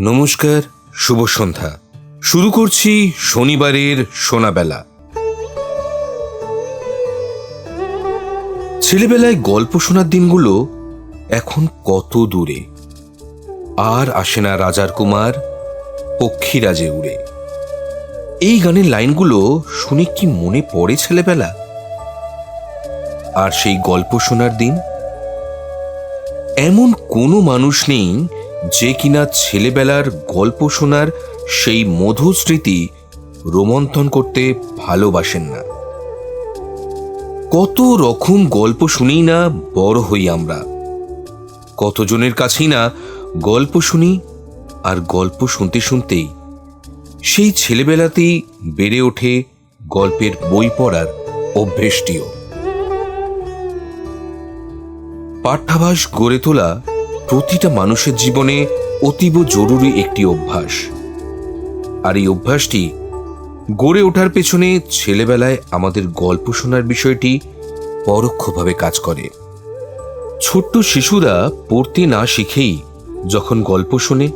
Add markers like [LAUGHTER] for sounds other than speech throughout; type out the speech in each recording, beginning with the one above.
নমস্কার, শুভ সন্ধ্যা। শুরু করছি শনিবারের সোনাবেলা। ছেলেবেলায় গল্প শোনার দিনগুলো এখন কত দূরে। আর আসে না রাজার কুমার, পক্ষীরাজে উড়ে। এই গানের লাইনগুলো শুনে কি মনে পড়ে ছেলেবেলা? আর সেই গল্প শোনার দিন, এমন কোনো মানুষ নেই যে কিনা ছেলেবেলার গল্প শোনার সেই মধু স্মৃতি রোমন্থন করতে ভালোবাসেন না। কত রকম গল্প শুনেই না বড় হই আমরা। কতজনের কাছেই না গল্প শুনি আর গল্প শুনতে শুনতেই সেই ছেলেবেলাতেই বেড়ে ওঠে গল্পের বই পড়ার অভ্যেসটিও পাঠ্যাভাস গড়ে তোলা প্রতিটা মানুষের জীবনে অতীব জরুরি একটি অভ্যাস। আর এই অভ্যাসটি গড়ে ওঠার পেছনে ছেলেবেলায় আমাদের গল্প শোনার বিষয়টি পরোক্ষভাবে কাজ করে। ছোট্ট শিশুরা পড়তে না শিখেই যখন গল্প শোনে,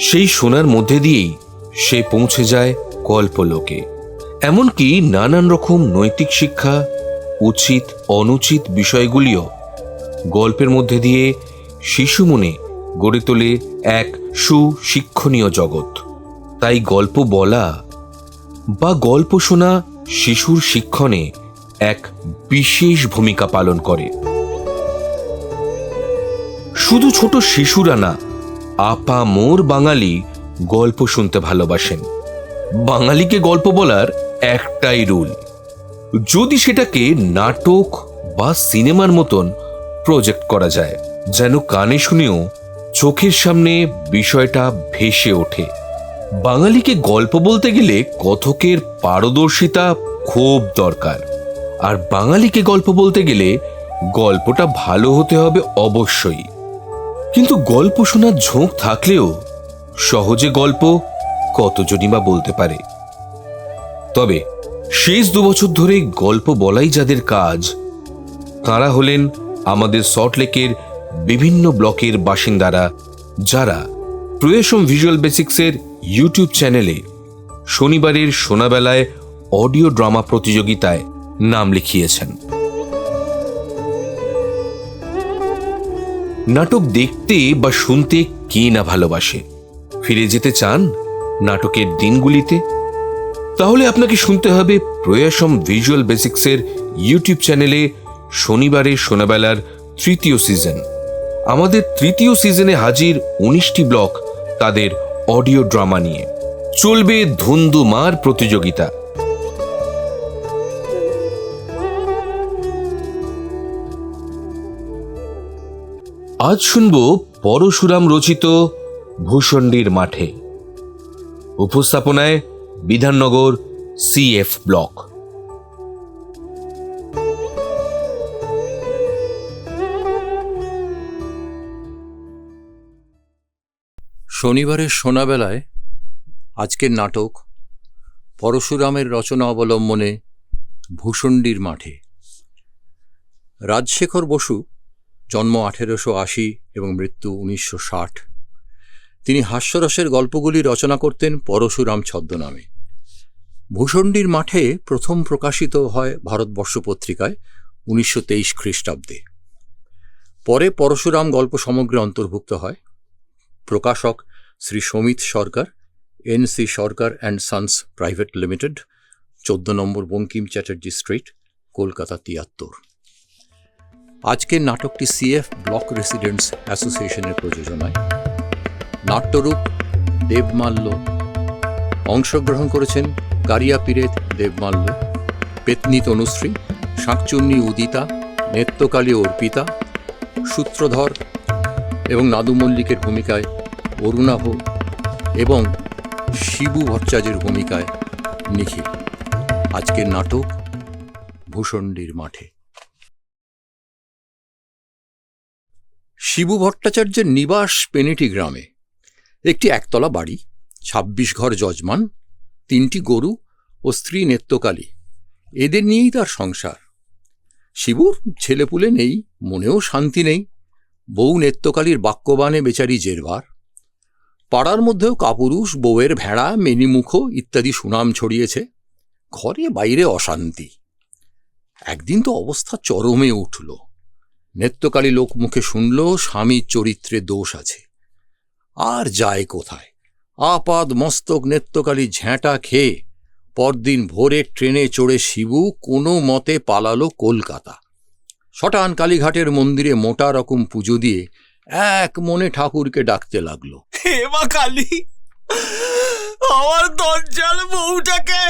সেই শোনার মধ্যে দিয়েই সে পৌঁছে যায় গল্পলোকে। এমনকি নানান রকম নৈতিক শিক্ষা উচিত অনুচিত বিষয়গুলিও গল্পের মধ্যে দিয়ে শিশু মনে গড়ে তোলে এক সুশিক্ষণীয় জগৎ। তাই গল্প বলা বা গল্প শোনা শিশুর শিক্ষণে এক বিশেষ ভূমিকা পালন করে। শুধু ছোট শিশুরা না, আপা মোর বাঙালি গল্প শুনতে ভালোবাসেন। বাঙালিকে গল্প বলার একটাই রুল, যদি সেটাকে নাটক বা সিনেমার মতন প্রজেক্ট করা যায়। যেন কানে শুনেও চোখের সামনে বিষয়টা ভেসে ওঠে। বাঙালিকে গল্প বলতে গেলে কথকের পারদর্শিতা খুব দরকার। আর বাঙালিকে গল্প বলতে গেলে গল্পটা ভালো হতে হবে অবশ্যই। কিন্তু গল্প শোনার ঝোঁক থাকলেও সহজে গল্প কতজনই বা বলতে পারে? তবে শেষ দুবছর ধরে গল্প বলাই যাদের কাজ, তাঁরা হলেন আমাদের সল্টলেকের বিভিন্ন ব্লকের বাসিন্দারা, যারা প্রয়াসম ভিজুয়াল বেসিক্সের ইউটিউব চ্যানেলে শনিবারের সোনাবেলায় অডিও ড্রামা প্রতিযোগিতায় নাম লিখিয়েছেন। নাটক দেখতে বা শুনতে কে না ভালোবাসে? ফিরে যেতে চান নাটকের দিনগুলিতে? তাহলে আপনাকে শুনতে হবে প্রয়াসম ভিজুয়াল বেসিক্সের ইউটিউব চ্যানেলে শনিবারের সোনাবেলার তৃতীয় সিজন আমাদের তৃতীয় সিজনে হাজির উনিশটি ব্লক তাদের অডিও ড্রামা নিয়ে। চলবে ধুন্দুমার প্রতিযোগিতা। আজ শুনব পরশুরাম রচিত ভূষণ্ডীর মাঠে। উপস্থাপনায় বিধাননগর সিএফ ব্লক শনিবারের সোনাবেলায় আজকের নাটক পরশুরামের রচনা অবলম্বনে ভূষণ্ডীর মাঠে। রাজশেখর বসু জন্ম আঠেরোশো আশি এবং মৃত্যু উনিশশো ষাট। তিনি হাস্যরসের গল্পগুলি রচনা করতেন পরশুরাম ছদ্মনামে। ভূষণ্ডীর মাঠে প্রথম প্রকাশিত হয় ভারতবর্ষ পত্রিকায় উনিশশো তেইশ খ্রিস্টাব্দে। পরে পরশুরাম গল্প সমগ্রে অন্তর্ভুক্ত হয়। প্রকাশক Shri Samit Sarkar, N NC Sarkar and sons private limited, চোদ্দ নম্বর বঙ্কিম চ্যাটার্জি স্ট্রিট, কলকাতা তিয়াত্তর। আজকের নাটকটি সিএফ ব্লক রেসিডেন্টস অ্যাসোসিয়েশনের প্রযোজনায়। নাট্যরূপ দেবমাল্য। অংশগ্রহণ করেছেন কারিয়া পিরেত দেবমাল্য, পেতনি তনুশ্রী, শাঁকচুন্নি উদিতা, নেত্যকালী অর্পিতা, সূত্রধর এবং নাদু মল্লিকের ভূমিকায় অরুণাভ এবং শিবু ভট্টাচার্যের ভূমিকায় নিখিল। আজকের নাটক ভূষণ্ডীর মাঠে। শিবু ভট্টাচার্যের নিবাস পেনেটি গ্রামে। একটি একতলা বাড়ি, ছাব্বিশ ঘর যজমান, তিনটি গরু ও স্ত্রী নেত্যকালী। এদের নিয়েই তার সংসার। শিবুর ছেলেপুলে নেই, মনেও শান্তি নেই। বউ নেত্যকালীর বাক্যবানে বেচারি জেরবার। পাড়ার মধ্যেও কাপুরুষ, বউয়ের ভেড়া, মেনিমুখো ইত্যাদি সুনাম ছড়িয়েছে। ঘরে বাইরে অশান্তি। একদিন তো অবস্থা চরমে উঠল। নেত্যকালী লোক মুখে শুনল, স্বামীর চরিত্রে দোষ আছে। আর যায় কোথায়? আপাদ মস্তক নেত্যকালী ঝ্যাঁটা খেয়ে পরদিন ভোরে ট্রেনে চড়ে শিবু কোনো মতে পালালো কলকাতা। শটান কালীঘাটের মন্দিরে মোটা রকম পুজো দিয়ে এক মনে ঠাকুরকে ডাকতে লাগল। হে মা কালী আমার দরজাল বউটাকে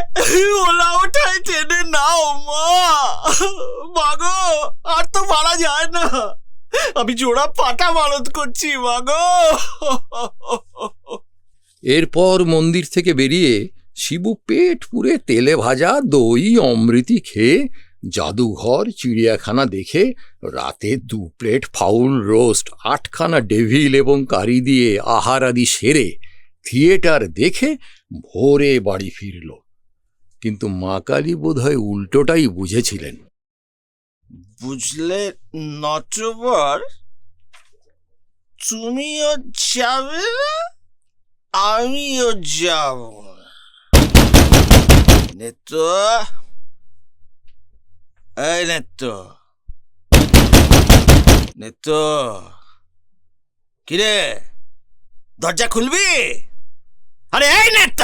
ওলা ওঠায় টেনে নাও মা। মাগো আর তো মারা যায় না। আমি জোড়া পাটা মানত করছি মাগো এরপর মন্দির থেকে বেরিয়ে শিবু পেট পুরে তেলে ভাজা দই অমৃতি খেয়ে জাদুঘর, চিড়িয়াখানা দেখে রাতে দু প্লেট ফাউল রোস্ট, আটখানা ডেভিল এবং কারি দিয়ে আহার আদি সেরে থিয়েটার দেখে ভোরে বাড়ি ফিরল। কিন্তু মা কালী বোধহয় উল্টোটাই বুঝেছিলেন। বুঝলে নটবর, তুমিও যাবে আমিও যাব না। এই নেত্য নেত্য কিরে? দরজা খুলবি? আরে এই নেত্য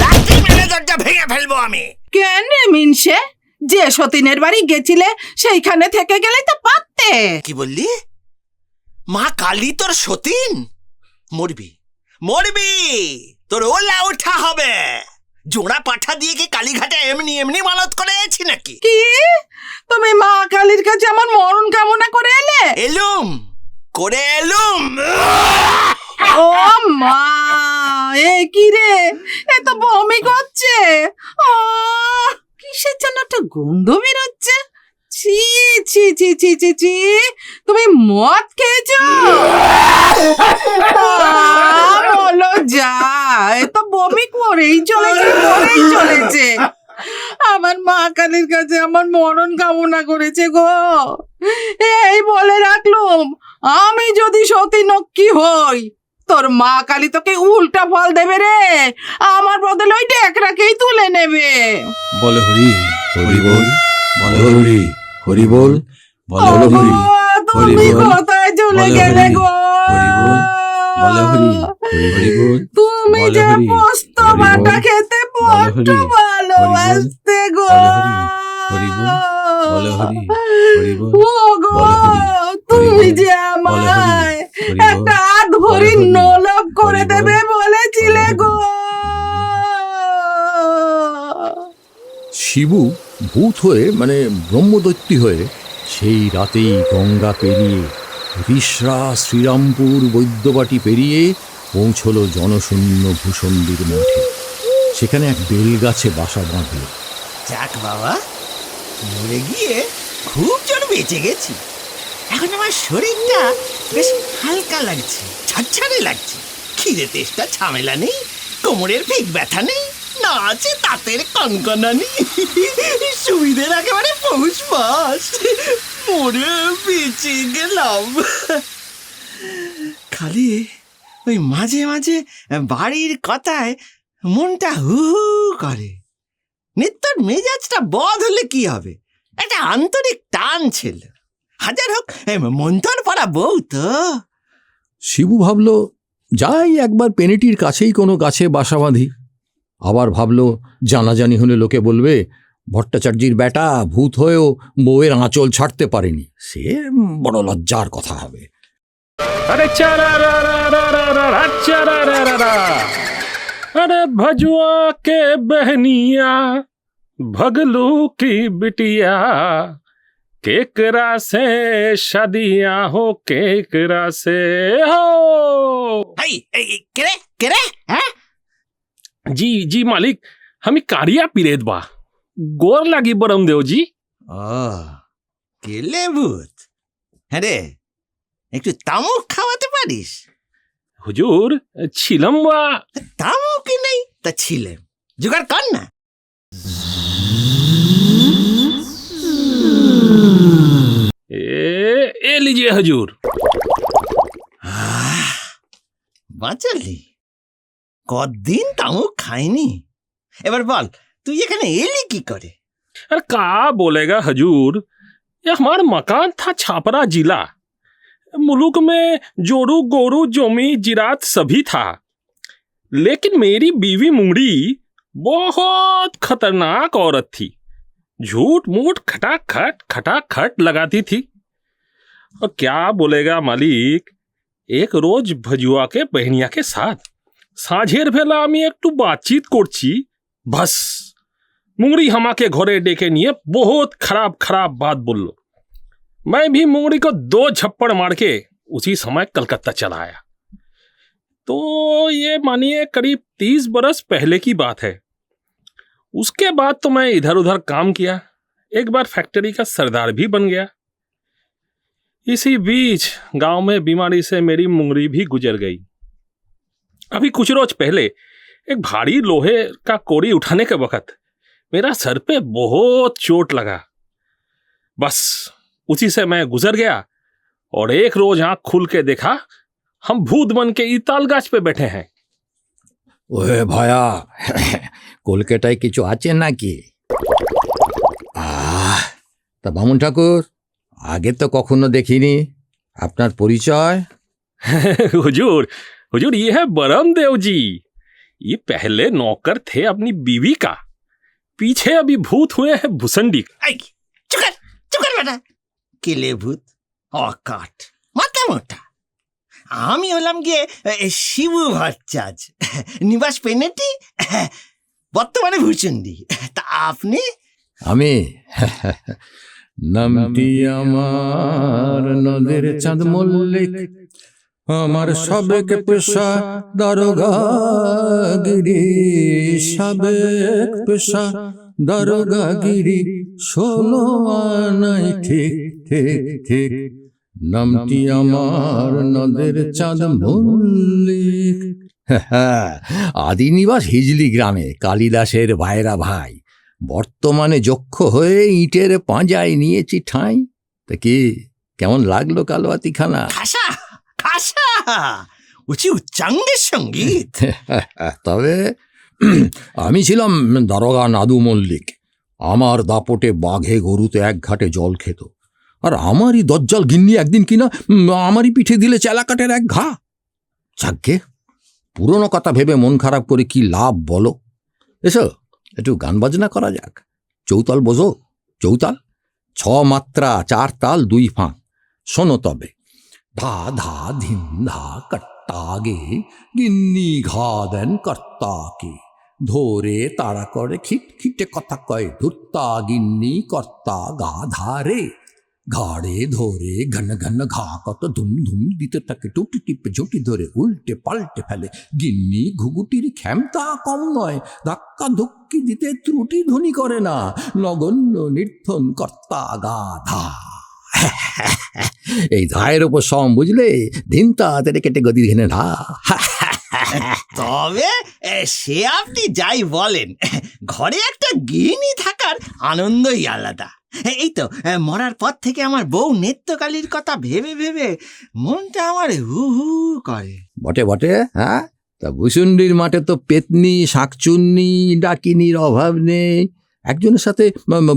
লাঠি মেরে দরজা ভেঙে ফেলব আমি। কেন মিনসে? যে সতীনের বাড়ি গেছিলে সেইখানে থেকে গেলে তো পারতে। কি বললি? মা কালী তোর সতীন? মরবি। মরবি! তোর ওলা ওঠা হবে। জোড়া পাঠা দিয়ে কি কালীঘাটে এমনি এমনি মালত করে আছি নাকি? কি? তুমি মা কালীর কাছে আমার মরণ কামনা করে এলে? এলুম করে এলুম। ও মা এ কি রে? এ তো বমি করছে। ও কিসের জন্য একটা গন্ধ বেরোচ্ছে? ছি ছি ছি ছি ছি ছি। তুমি মদ খেয়েছো? বলো যা। এ তো বমি করেই চলেছে করেই চলেছে। আমার মা কালীর কাছে আমার মরণ কামনা করেছে গো। এই বলে রাখলুম, আমি যদি সতী নক্কি হই, তোর মা কালী তোকে উল্টা ফল দেবে রে। আমার বদলে ওই ডেকরাকেই তুলে নেবে। বলে হরি হরি বল, বলে হরি। হরি বল বলে হরি তুমি হরি বল, কোথায় চলে গেলে গো? হরি বল, বলে হরি হরি বল তুমি বলে যে পোস্ত বাটা খেতে বলে বড্ড ভালোবাসতে গো। হরি, হরি বল, হরি, হরি বল, বলে হরি, তুমি যে আমায় একটা হাত ভরি নলক করে দেবে বলেছিলে গো। শিবু ভূত হয়ে মানে ব্রহ্মদৈত্যী হয়ে সেই রাতেই গঙ্গা পেরিয়ে রিসরা শ্রীরামপুর বৈদ্যবাটি পেরিয়ে পৌঁছলো জনশূন্য ভূষণ্ডির মঠে। সেখানে এক বেলগাছে বাসা বাঁধল। যাক বাবা, মরে গিয়ে খুব জন বেঁচে গেছি। এখন আমার শরীরটা বেশ হালকা লাগছে ছাড়ছাড়ে লাগছে। খিদে তেষ্টা ঝামেলা নেই, কোমরের পিক ব্যথা নেই। না আছে দাঁতের কনকনা নেই সুবিধের একেবারে পৌষ মাস। মরে বেঁচে গেলাম। খালি ওই মাঝে মাঝে বাড়ির কথায় মনটা হু হু করে। নিত্যর মেজাজটা বধ হলে কি হবে? একটা আন্তরিক টান ছিল। হাজার হোক মন্তর পড়া বউ তো। শিবু ভাবল, যাই একবার পেনেটির কাছেই কোনো গাছে বাসা বাঁধি। আবার ভাবল জানাজানি হলে লোকে বলবে ভট্টাচার্যির বেটা ভূত হয়েও বউয়ের আঁচল ছাড়তে পারেনি। সে বড় লজ্জার কথা হবে। আরে আরে ভজুয়া কে বেহনিয়া ভগলু কি বিটিয়া কেকরা সে সাদিয়া হো কেকরা সে হো। এই কেরে কেরে হ্যাঁ? जी जी मालिक हमी कारिया पिरेत बा गोर लागी बरम देव जी ও কেলে ভূত হ্যাঁ রে একটু তামুক খাওয়াতে পারিস হুজুর ছিলাম বা তামুকই নেই তা ছিলেন জোগাড় কর না ए, ए लीजिए हजूर আহ, বাঁচালি কদিন তামুক খাইনি এবার বল তুই এখানে এলি কি করে अरे का बोलेगा हजूर ये हमारा मकान था छापरा जिला मुल्क में जोरू गोरू जोमी जिरात सभी था लेकिन मेरी बीवी मुंगड़ी बहुत खतरनाक औरत थी झूठ मूठ खटाखट खटाखट लगाती थी और क्या बोलेगा मालिक एक रोज भजुआ के बहनिया के साथ সাঁঝের বেলা আমি একটু বাতচিত করছি বাস मुंगड़ी हमा के घोड़े डेके निये बहुत खराब खराब बात बोल लो मैं भी मुंगड़ी को दो झप्पड़ मार के उसी समय कलकत्ता चला आया तो ये मानिए करीब तीस बरस पहले की बात है उसके बाद तो मैं इधर उधर काम किया एक बार फैक्ट्री का सरदार भी बन गया इसी बीच गांव में बीमारी से मेरी मुंगड़ी भी गुजर गई अभी कुछ रोज पहले एक भारी लोहे का कोड़ी उठाने के वक्त मेरा सर पे बहुत चोट लगा बस उसी से मैं गुजर गया और एक रोज आंख खुल के देखा हम भूत बन के इताल गाछ पे बैठे हैं ওহে ভায়া কলকাতায় কিছু আছে নাকি আহ তা বামুন ঠাকুর আগে তো কখনো দেখিনি আপনার পরিচয় [LAUGHS] हुजूर हुजूर ये है बरम देव जी ये पहले नौकर थे अपनी बीवी का पीछे अभी भूत हुए हैं भुसंडी का। এই চুকার চুকার বেটা কেলে ভূত অকাট মাথা মোটা আমি হলাম গিয়ে এ, শিবু ভট্টাচ নিবাস পেনেটি বর্তমানে ভূচন্ডি তা আপনি আমি নামটি আমার নদের চাঁদ মল্লিক আমার সাবেক পেশা দারোগাগিরি সাবেক পেশা দারোগাগিরি ষোলো আনাই ঠিক ঠিক ঠিক। নামটি আমার নদের চাঁদ মল্লিক। আদি নিবাস হিজলি গ্রামে কালিদাসের ভাইরা ভাই। বর্তমানে যক্ষ হয়ে ইটের পাঁজায় নিয়েছি ঠাঁই। তা কি কেমন লাগল কালোয়াতি খাসা খাসা উচি উচ্চাঙ্গের সংগীত? [LAUGHS] তবে, [CLEARS THROAT] আমি ছিলাম দারোগা নাদু মল্লিক। আমার দাপটে বাঘে গরুতে এক ঘাটে জল খেত। আর আমারই দজ্জাল গিন্নি একদিন কিনা আমারই পিঠে দিলে চেলাকাটের এক ঘা। যাকে, পুরনো কথা ভেবে মন খারাপ করে কি লাভ বলো? এসো, একটু গান বাজনা করা যাক। চৌতাল বোঝো, চৌতাল। ছ মাত্রা চার তাল দুই ফাঁক। শোনো তবে। ধা ধা ধিন ধা কট্টাগে গিন্নি ঘা দেন কর্তাকে ধরে তাড়া করে খিট খিটে কথা কয় ধুত্তা গিন্নি কর্তা গা ধারে ঘাড়ে ধরে ঘন ঘন ঘা কত ধুম ধুম দিতে থাকে টুটি টিপে ঝুঁটি ধরে উল্টে পাল্টে ফেলে গিন্নি ঘুঘুটির ক্ষমতা কম নয় ধাক্কা ধুক্কি দিতে ত্রুটি ধ্বনি করে না নগণ্য নির্থন কর্তা গা ধা এই ধায়ের ওপর সম বুঝলে দিন তাড়াতাড়ি কেটে গদি ঘেনে ধা তবে এ, সে আপনি যাই বলেন ঘরে একটা গৃহিণী থাকার আনন্দই আলাদা। এই তো মরার পর থেকে আমার বউ নেত্যকালীর কথা ভেবে ভেবে মনটা আমার হু হু করে। বটে বটে হ্যাঁ? তা ভুসুন্ডির মাঠে তো পেতনি শাকচুন্নি ডাকিনির অভাব নেই। একজনের সাথে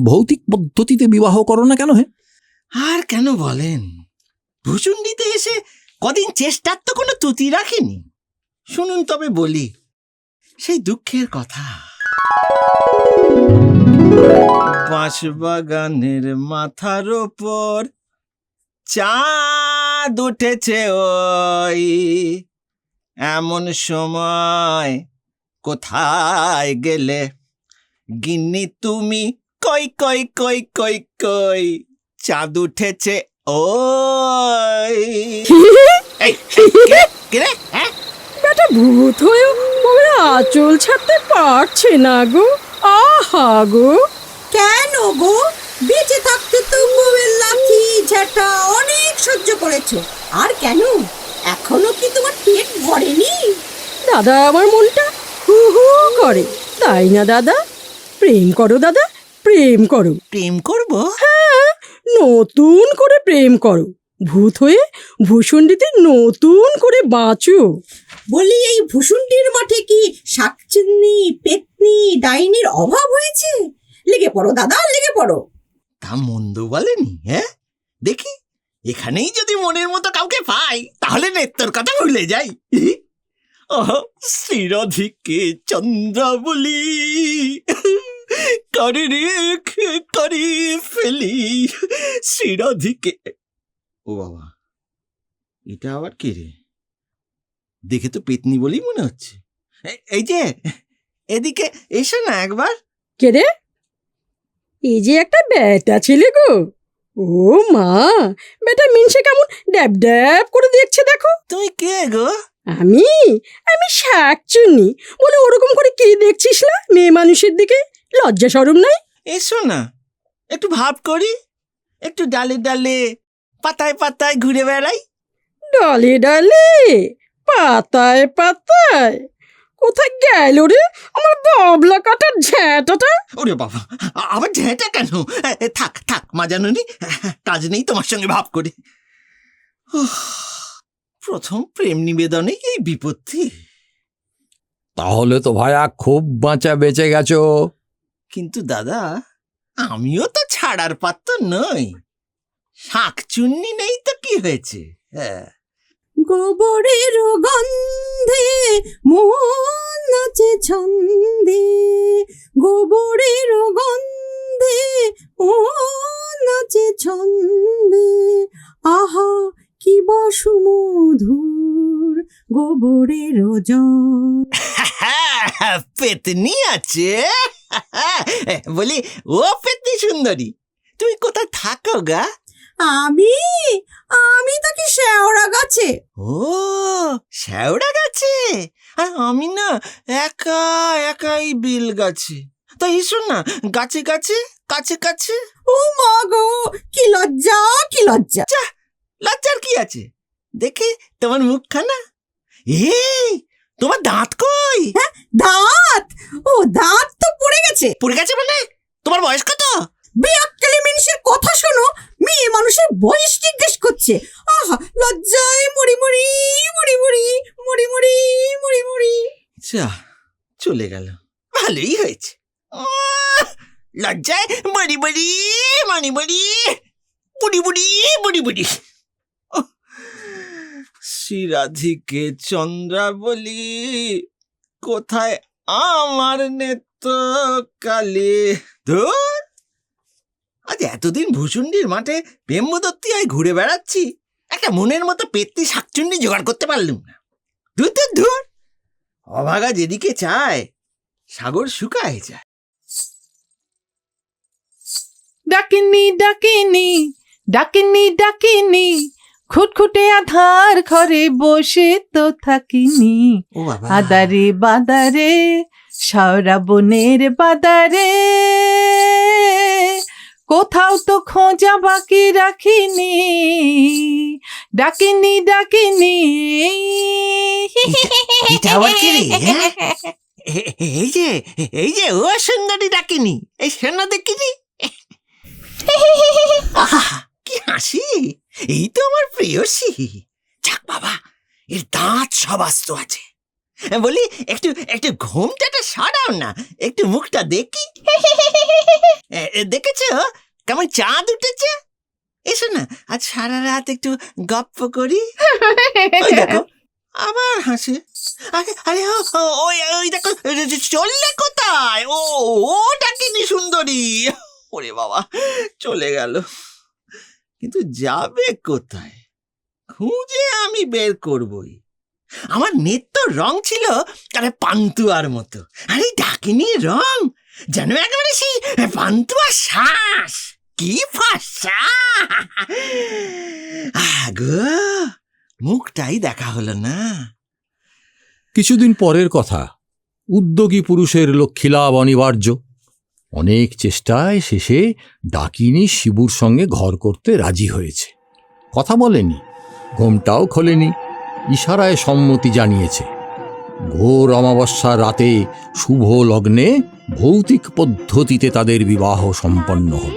ভৌতিক পদ্ধতিতে বিবাহ করো না কেন হে? আর কেন বলেন? ভুসুন্ডিতে এসে কদিন চেষ্টার তো কোনো ত্রুটি রাখিনি। শুনুন তবে বলি, সেই দুঃখের কথা। বাঁশবাগানের মাথার ওপর চাঁদ উঠেছে ওই। এমন সময় কোথায় গেলে? গিন্নি তুমি কই কই কই কই কই চাঁদ উঠেছে ওই। এই, এই, কে? কে হ্যাঁ? বেটা ভূত হয়েও বউয়ের আঁচল ছাড়তে পারছে না গো। আহা গো। কেন গো? বেঁচে থাকতে তো বউয়ের লাথি ঝাঁটা অনেক সহ্য করেছ। আর কেন? এখনও কি তোমার পেট ভরেনি? দাদা আমার মনটা হু হু করে। তাই না দাদা? প্রেম করো দাদা। প্রেম করো। প্রেম করব? নতুন করে প্রেম করো। ভূত হয়ে ভূষণ্ডিতে নতুন করে বাঁচো। বলি এই ভূষুণ্ডির মাঠে কি শাকচিন্নি পেতনি ডাইনির অভাব হয়েছে? লেগে পড়ো দাদা লেগে পড়ো। তা মন্দ বলেনি হ্যাঁ? দেখি এখানেই যদি মনের মতো কাউকে পাই তাহলে নেত্তর কথা ভুলে যাই। ওহ শ্রীরাধিকে চন্দ্র বলি করে রেখে করে ফেলি। শ্রীরাধিকে। ও বাবা এটা আবার কে রে? দেখে তো পেতনি বলেই মনে হচ্ছে। এই যে এদিকে এসো না একবার। কে রে? এই যে একটা বেটা ছেলে গো। ও মা বেটা মিনসে কেমন ড্যাব ড্যাব করে দেখছে দেখো। তুই কে গো? আমি? আমি শাকচুন্নি। বলে ওরকম করে কি দেখছিস না মেয়ে মানুষের দিকে? লজ্জা সরম নাই? এসো না একটু ভাব করি একটু ডালে ডালে পাতায় পাতায় ঘুরে বেড়াই। ডালে ডালে পাতায় পাতায় কোথায় গেল রে? আমার বাবলা কাটার ঝ্যাঁটাটা? ওরে বাবা আবার ঝেঁটা কেন? থাক থাক মাজানো নি কাজ নেই তোমার সঙ্গে ভাব করি। প্রথম প্রেম নিবেদনে এই বিপত্তি। তাহলে তো ভায়া খুব বাঁচা বেঁচে গেছো। কিন্তু দাদা আমিও তো ছাড়ার পাত্র নই। শাক চুন্নি নেই তো কি হয়েছে? হ্যাঁ। গোবরের গন্ধে মন নাচে ছন্দে। গোবরের গন্ধে মন নাচে ছন্দে। আহা কি বসুমধুর গোবরের জল হ্যাঁ, পেতনি আছে। [LAUGHS] বলি ও পেতনি সুন্দরী। তুমি কোথায় থাকো গা? আমি? আমি তো কি শেওড়া গাছে? ও শ্যাওড়া গাছে? আর আমি না একা একাই বিল গাছে। তা এসো না গাছে গাছে কাছে কাছে। ও মা গো কি লজ্জা কি লজ্জা। লজ্জার কি আছে? দেখে তোমার মুখখানা। এই তোমার দাঁত কই? দাঁত? ও দাঁত তো পড়ে গেছে। পড়ে গেছে মানে? তোমার বয়স কত? বেয়াক্কালি মানুষের কথা শোনো মেয়ে মানুষের বয়স জিজ্ঞেস করছে। আহা লজ্জায় মরি মরি মরি মরি মরি মরি মরি মরি। যা চলে গেল। ভালোই হয়েছে। লজ্জায় বড়ি বড়ি মণি বড়ি বুড়ি বুড়ি বুড়ি বুড়ি শ্রীরাধিকে চন্দ্রা বলি কোথায় আমার নেত্য কালে ধুর! আজ এতদিন ভূষুণ্ডির মাঠে বেম্বদত্তি আয় ঘুরে বেড়াচ্ছি। একটা মনের মতো পেত্তি শাকচুন্ডি জোগাড় করতে পারলুম না। ধুর ধুর ধুর! অভাগা যেদিকে চায়, সাগর শুকায় যায়। ডাকিনি ডাকিনি ডাকিনি ডাকিনি। খুটখুটে আধার ঘরে বসে তো থাকিনি। ও বাবা। আদারে বাদারে সারা বনের বাদারে। কোথাও তো খোঁজা বাকি রাখিনি। ডাকিনি ডাকিনি। এটা আবার কি রে, হ্যাঁ? এ- এ- এই যে এই যে ও সুন্দরী ডাকিনি। এই শোনো দেখিনি [LAUGHS] আহা, কি হাসি। এই তো আমার প্রিয়সী যাক বাবা, এর দাঁত সব আস্ত আছে। বলি, একটু একটু ঘুমটাটা সরাও না, একটু মুখটা দেখি। দেখেছ? কেমন চাঁদ উঠেছে? এসো না, আজ সারা রাত একটু গপ্প করি। দেখো, আবার হাসে। আরে আরে ওই ওই দেখো চললে কোথায়? ও ও ডাকিনি সুন্দরী। ওরে বাবা, চলে গেল। কিন্তু যাবে কোথায়? খুঁজে আমি বের করবই। আমার নেত্য রং ছিল আরে পান্তুয়ার মতো। আরে ডাকিনি রং যেন একেবারে সেই পান্তুয়া শ্বাস। কি মুখটাই দেখা হলো না। কিছুদিন পরের কথা, উদ্যোগী পুরুষের লক্ষ্মীলাভ অনিবার্য। অনেক চেষ্টায় শেষে ডাকিনী শিবুর সঙ্গে ঘর করতে রাজি হয়েছে। কথা বলেনি ঘোমটাও খোলেনি ইশারায় সম্মতি জানিয়েছে। ঘোর অমাবস্যা রাতে শুভ লগ্নে ভৌতিক পদ্ধতিতে তাদের বিবাহ সম্পন্ন হল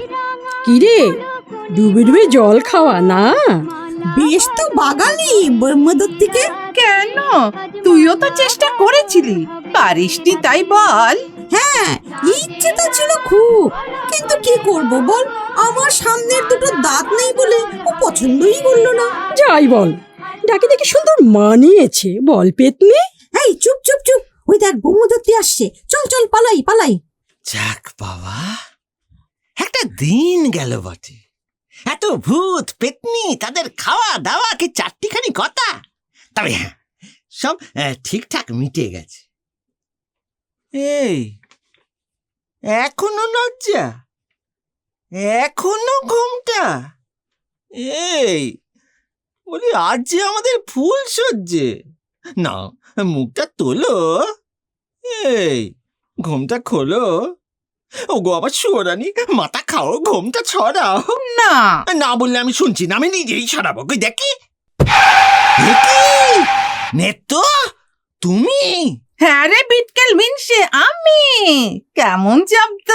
কি রে ডুবে ডুবে জল খাওয়া না? বেশ তো বাগালি ব্রহ্মদত্তিকে কেন? তুইও তো চেষ্টা করেছিলি। পারিসটি তাই বল। হ্যাঁ ইচ্ছে তো ছিল খুব। কিন্তু কি করব বল? আমার সামনের দুটো দাঁত নেই বলে ও পছন্দই করল না। যাই বল। ডাকে দেখে সুন্দর মানিয়েছে। বল পেতনি। এই চুপ চুপ চুপ। ওই দেখ ব্রহ্মদত্তি আসছে। চল চল পালাই পালাই। যাক বাবা একটা দিন গেল বটে। এত ভূত পেতনি তাদের খাওয়া দাওয়া কি চারটিখানি কথা? তবে হ্যাঁ সব ঠিকঠাক মিটে গেছে। এই এখনও লজ্জা? এখনও ঘুমটা? এই বলি আজ যে আমাদের ফুল সজ্জে। না মুখটা তোলো। এই ঘুমটা খোলো। ও গো আমার সুরানি মাথা খাও ঘুমটা ছড়াও। না। না বললে আমি শুনছি না আমি নিজেই ছড়াবো। কই দেখি। দেখি? নেত্য তুমি? হ্যাঁ রে বিটকেল মিনসে আমি। কেমন শব্দ?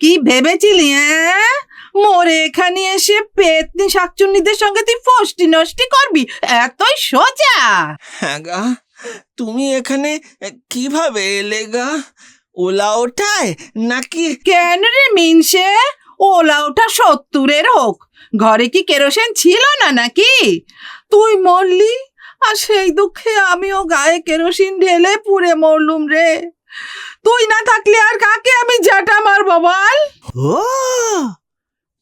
কি ভেবেছিলি হ্যাঁ মোরে এখানে এসে পেতনি শাকচুন্নিদের সঙ্গে তুই ফষ্টি নষ্টি করবি? এতই সোজা। হ্যাঁ গা তুমি এখানে কীভাবে এলে গা? ওলা ওঠায় নাকি? কেন রে মিনসে? ওলা ওঠা সত্তরের হোক। ঘরে কি কেরোসিন ছিল না নাকি? তুই মরলি? আর সেই দুঃখে আমিও গায়ে কেরোসিন ঢেলে পুড়ে মরলুম রে। তুই না থাকলে আর কাকে আমি জাটা মারবো বল? ও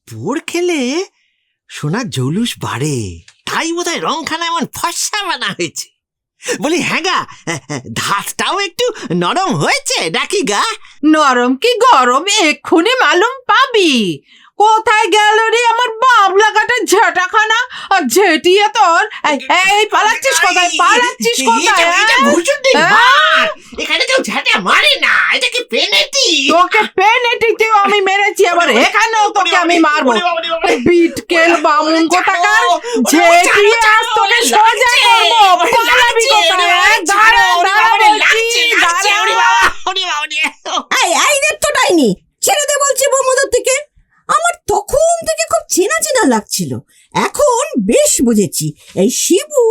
পোড় খেলে সোনার জৌলুস বাড়ে। তাই বোধহয় রংখানা এমন ফর্সা বানা হয়েছে। বলি হ্যাঁ গা ধাতটাও একটু নরম হয়েছে নাকি গা? নরম কি গরম? এক্ষুনি মালুম পাবি। কোথায় গেল রে আমার বাবলা কাটা ঝাঁটাখানা? আর ঝেঁটিয়ে তোর? এই, এই পালাচ্ছিস কোথায়? পালাচ্ছিস কোথায় এটা- হ্যাঁ? হ্যাঁ? এখানে কেউ ঝাঁটা মারে না এটা কি পেনেটি? তোকে পেনেটিতেও আমি মেরেছি আবার এখানেও তোকে আমি মারবো। বিটকেল বামুন কোথাকার? ঝেঁটিয়ে আজ তোকে সোজা করব। পালাবি কোথায়? দাঁড়া দাঁড়া বলছি দাঁড়া? এই তো ডাইনি। ছেড়ে দে বলছি ব্রহ্মদত্তিকে আমার তখন থেকে খুব চেনা চেনা লাগছিল। এখন বেশ বুঝেছি এই শিবু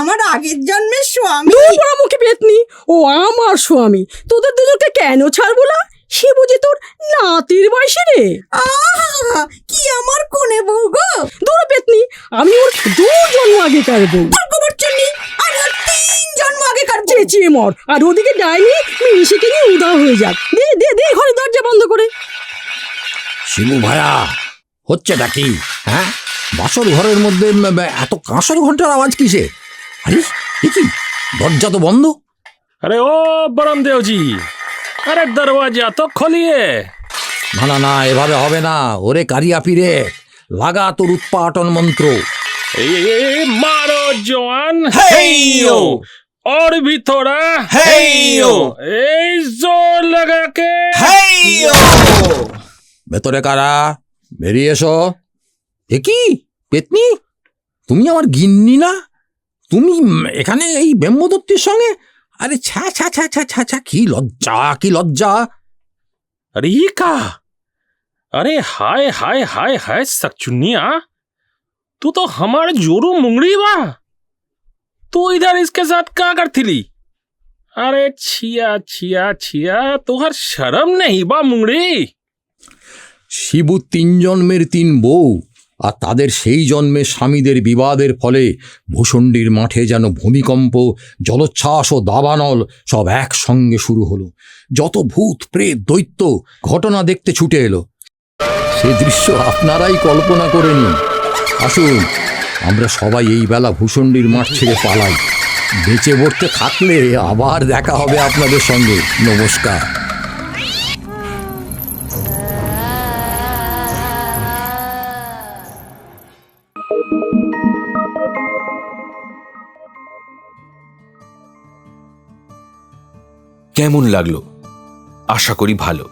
আমার আগের জন্মের স্বামী। দূর মুখে পেতনি ও আমার স্বামী। তোদের দুজনকে কেন ছাড়বো না? সে বুঝি তোর নাতির বয়সে রে। কি আমার কোনে বউ গো? দূর পেতনি আমি ওর দু জন্ম আগেকার বউ আর তিন জন্ম আগেকার। চেঁচিয়ে মর আর ওদিকে ডাইনি মিশিকে নিয়ে উদা হয়ে যাক। দে দে দে ঘরে দরজা বন্ধ করে। শিবু ভায়া হচ্ছেটা কি হ্যাঁ বাসর ঘরের মধ্যে উম, এত কাঁসর ঘন্টার আওয়াজ কিসে আরে এ কি দরজা তো বন্ধ अरे ओ बरम देव जी अरे दरवाजा तो खोलिए না না না এভাবে হবে না ওরে কারিয়া পিরে লাগা তোর উৎপাটন মন্ত্র ए, ए, ए, मारो जवान हेयो! और भी थोड़ा हेयो! ए, जोर लगा के ভেতরে কারা বেরিয়ে এসো এ কি পেতনি তুমি আমার গিন্নি না তুমি উম, এখানে এই ব্রহ্মদত্তির সঙ্গে আরে ছা ছা ছা ছা ছা ছা কি লজ্জা কি লজ্জা अरे ये का अरे हाय हाय हाय हाय सकचुन्निया तू तो हमारे जोरू मुंगड़ी बा तू इधर इसके साथ क्या करती ली अरे छिया छिया छिया तुहर शर्म नहीं बा मुंगड़ी শিবু তিন জন্মের তিন বউ, আর তাদের সেই জন্মে স্বামীদের বিবাদের ফলে ভূষণ্ডির মাঠে যেন ভূমিকম্প, জলোচ্ছ্বাস ও দাবানল সব একসঙ্গে শুরু হলো। যত ভূত, প্রেত, দৈত্য ঘটনা দেখতে ছুটে এলো। সে দৃশ্য আপনারাই কল্পনা করে নিন। আসুন, আমরা সবাই এই বেলা ভূষণ্ডির মাঠ ছেড়ে পালাই। বেঁচে পড়তে থাকলে আবার দেখা হবে আপনাদের সঙ্গে। নমস্কার। কেমন লাগল? আশা করি ভালো।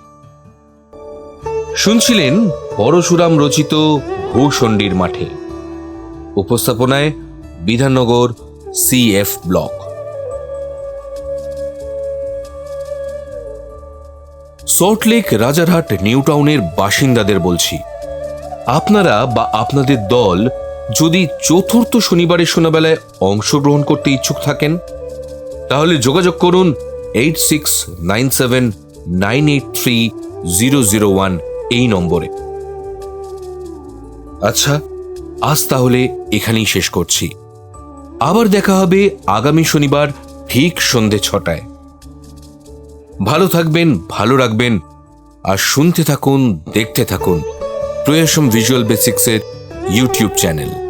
শুনছিলেন পরশুরাম রচিত ভূষণ্ডির মাঠে। উপস্থাপনায় Bidhannagar CF block. Salt Lake Rajarhat new টাউনের বাসিন্দাদের বলছি, আপনারা বা আপনাদের দল যদি চতুর্থ শনিবারের শোনাবেলায় অংশগ্রহণ করতে ইচ্ছুক থাকেন, তাহলে যোগাযোগ করুন eight six nine seven nine eight three zero zero one এই নম্বরে। আচ্ছা আজ তাহলে এখানেই শেষ করছি। আবার দেখা হবে আগামী শনিবার ঠিক সন্ধে ছটায়। ভালো থাকবেন, ভালো রাখবেন আর শুনতে থাকুন, দেখতে থাকুন প্রয়াসম ভিজুয়াল বেসিক্সের ইউটিউব চ্যানেল